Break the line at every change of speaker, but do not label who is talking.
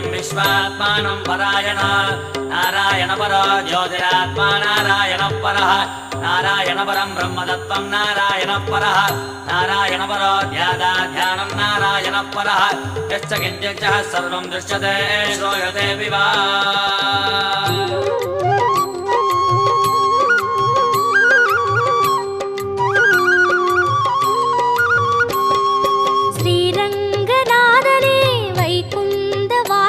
విశ్వాత్మానం పరాయణ. నారాయణ పరో జ్యోతిరాత్మా నారాయణ పర. నారాయణ పరం బ్రహ్మదత్వం నారాయణ పర. నారాయణ పరో ధ్యాదా ధ్యానం నారాయణ పర. యశ్చ కించిచ్చ సర్వం దృశ్యతే శ్రూయతే వివా